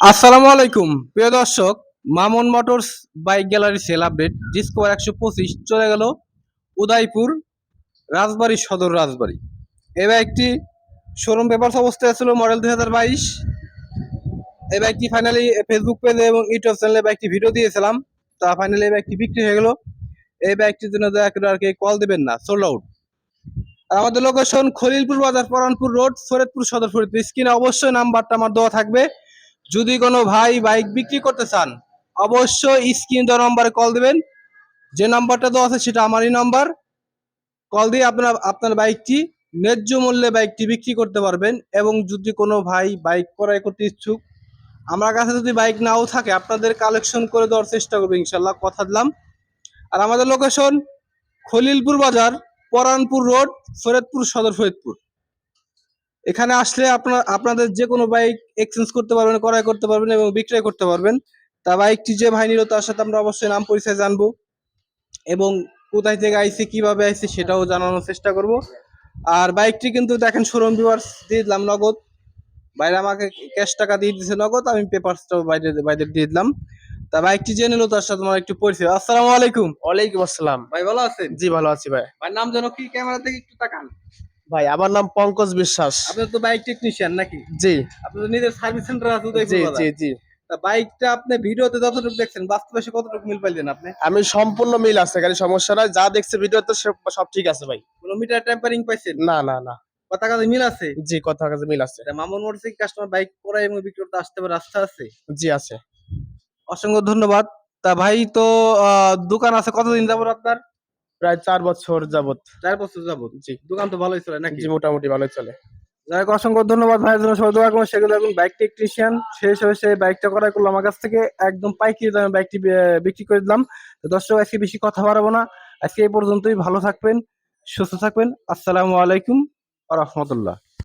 আসসালামু আলাইকুম। প্রিয় দর্শক, Mamun motors bike gallery sale update Discover একশো পঁচিশ চলে গেল উদয়পুর রাজবাড়ি সদর রাজবাড়ি। এই বাইকটি শোরুম পেপারস অবস্থায় ছিল মডেল দুই হাজার বাইশ। এই বাইকটি ফাইনালি ফেসবুক পেজে এবং ইউটিউব চ্যানেলে বাইকটি ভিডিও দিয়েছিলাম। তা ফাইনালি এই বাইকটি বিক্রি হয়ে গেল। এই বাইকটির জন্য দয়া করে আর কি কল দেবেন না। সোল্ড আউট আমাদের লোকেশন খলিলপুর বাজার, পরানপুর রোড ফরিদপুর সদর ফরিদপুর। স্ক্রিনে অবশ্যই নাম্বারটা আমার দেওয়া থাকবে। যদি কোনো ভাই বাইক বিক্রি করতে চান, অবশ্যই স্ক্রিন দেওয়া নম্বরে কল দেবেন। যে নাম্বারটা দেওয়া আছে সেটা আমারই নাম্বার কল দিয়ে আপনার আপনার বাইকটি ন্যায্য মূল্যে বাইকটি বিক্রি করতে পারবেন এবং যদি কোনো ভাই বাইক ক্রয় করতে ইচ্ছুক, আমার কাছে যদি বাইক নাও থাকে, আপনাদের কালেকশন করে দেওয়ার চেষ্টা করব ইনশাল্লাহ কথা দিলাম। আর আমাদের লোকেশন খলিলপুর বাজার, পরানপুর রোড ফরিদপুর সদর ফরিদপুর। এখানে আসলে আপনার আপনাদের যে কোনো বাইক এক্সচেঞ্জ করতে পারবেন ক্রয় করতে পারবেন এবং বিক্রয় করতে পারবেন। তা বাইকটি যে ভাই নিল তার সাথে আমরা অবশ্যই নাম পরিচয় জানব এবং কোথায় থেকে আইছে কীভাবে আইছে সেটাও জানানোর চেষ্টা করব। আর বাইকটি কিন্তু দেখেন শোরুম ভিউয়ার্স দিয়ে দিলাম নগদ। বাইরে আমাকে ক্যাশ টাকা দিয়ে দিয়েছে নগদ আমি পেপারসটাও বাইরে বাইরে দিয়ে দিলাম। তা বাইকটি যে নিল তার সাথে আমার একটু পরিচয়। আসসালামু আলাইকুম। ওয়ালাইকুম আসসালাম। ভাই ভালো আছেন? জি ভালো আছি ভাই। ভাই নাম যেন কি ক্যামেরা থেকে একটু তাকান। ভাই আমার নাম পঙ্কজ বিশ্বাস। আপনি তো বাইক টেকনিশিয়ান নাকি? জি। আপনি তো নিজের সার্ভিস সেন্টার আছে জি। জি জি। বাইকটা আপনি ভিডিওতে যতটুকু দেখছেন বাস্তবে সে কতটুকু মিল পাইলেন আপনি? আমি সম্পূর্ণ মিল আছে খালি সমস্যা নাই। যা দেখছে ভিডিওতে সব- সব ঠিক আছে ভাই। কোনো মিটার টেম্পারিং পাইছেন? না না না। কথা কাজে মিল আছে? জি কথা কাছে মিল আছে। এটা মামুন মোটরস কাস্টমার বাইক করায় এবং বিক্রি করতে আসতে পারে রাস্তা আছে? জি আছে। অসংখ্য ধন্যবাদ। তা ভাই তো দোকান আছে কতদিন যাব আপনার? প্রায় চার বছর যাবত চার বছর যাবত জি। দোকান তো ভালোই চলে নাকি? জি মোটামুটি ভালোই চলে। যাই হোক, অসংখ্য ধন্যবাদ ভাইয়ের জন্য সবাই দোয়া করুন সেগুলো এখন বাইক টেকনিশিয়ান শেষ হয়ে সেই বাইকটা করাই করল আমার কাছ থেকে একদম পাইকারি দামে বাইকটি বিক্রি করে দিলাম। তো দর্শক আজকে বেশি কথা বাড়াবো না। আজকে এই পর্যন্তই ভালো থাকবেন সুস্থ থাকবেন। আসসালামু আলাইকুম আ রহমতুল্লাহ।